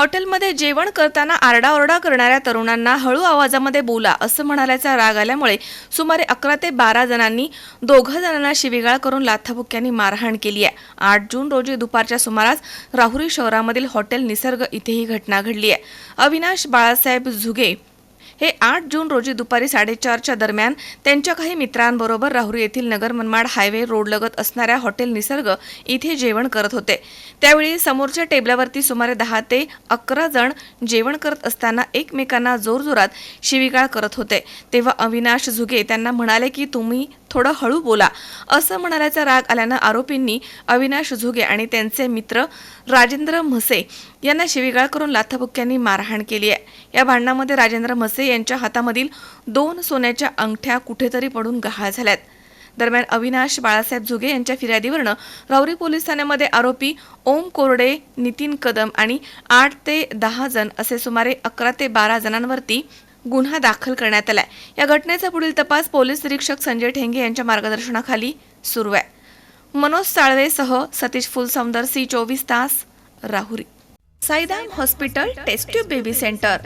हॉटेलमध्ये जेवण करताना आरडाओरडा करणाऱ्या तरुणांना हळू आवाजामध्ये बोला असं म्हणाल्याचा राग आल्यामुळे सुमारे अकरा ते बारा जणांनी दोघं जणांना शिवीगाळ करून लाथाबुक्यांनी मारहाण केली आहे. आठ जून रोजी दुपारच्या सुमारास राहुरी शहरामधील हॉटेल निसर्ग इथे ही घटना घडली आहे. अविनाश बाळासाहेब झुगे हे आठ जून रोजी दुपारी साडेचारच्या दरम्यान त्यांच्या काही मित्रांबरोबर राहुरी येथील नगर मनमाड हायवे रोडलगत असणाऱ्या हॉटेल निसर्ग इथे जेवण करत होते. त्यावेळी समोरच्या टेबलावरती सुमारे दहा ते अकरा जण जेवण करत असताना एकमेकांना जोरजोरात शिवीगाळ करत होते. तेव्हा अविनाश झुगे त्यांना म्हणाले की तुम्ही थोडं हळू बोला असं म्हणाल्याचा राग आल्यानं आरोपींनी अविनाश झुगे आणि त्यांचे मित्र राजेंद्र म्हसे यांना शिवीगाळ करून लाथाबुक्यांनी मारहाण केली आहे. या भांडणामध्ये राजेंद्र म्हसे यांच्या हातामधील दोन सोन्याच्या अंगठ्या कुठेतरी पडून गहाळ झाल्यात. दरम्यान अविनाश बाळासाहेब झुगे यांच्या फिर्यादीवरनं राऊरी पोलीस ठाण्यामध्ये आरोपी ओम कोरडे नितीन कदम आणि आठ ते दहा जण असे सुमारे अकरा ते बारा जणांवरती गुन्हा दाखल करण्यात आलाय. या घटनेचा पुढील तपास पोलीस निरीक्षक संजय ठेंगे यांच्या मार्गदर्शनाखाली सुरू आहे. मनोज साळवेसह सतीश फुलसौंदर सी चोवीस तास Rahuri. Saidham hospital test tube baby centre.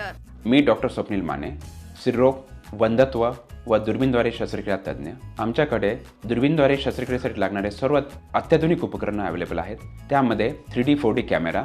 मी डॉक्टर स्वप्नील माने स्त्रीरोग वंधत्व व दुर्बीनद्वारे शस्त्रक्रिया तज्ज्ञ. आमच्याकडे दुर्बीनद्वारे शस्त्रक्रियेसाठी लागणारे सर्व अत्याधुनिक उपकरणं अवेलेबल आहेत. त्यामध्ये three D four D camera